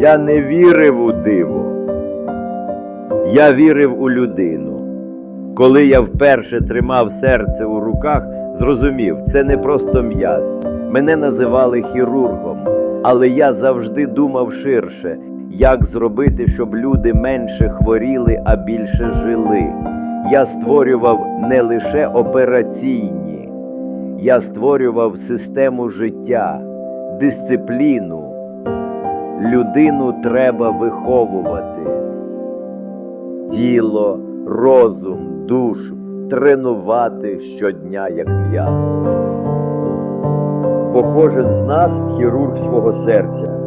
Я не вірив у диво. Я вірив у людину. Коли я вперше тримав серце у руках, зрозумів, це не просто м'яз. Мене називали хірургом, але я завжди думав ширше, як зробити, щоб люди менше хворіли, а більше жили. Я створював не лише операційні, я створював систему життя, дисципліну. Людину треба виховувати. Тіло, розум, душу тренувати щодня як м'ясо. Бо кожен з нас хірург свого серця.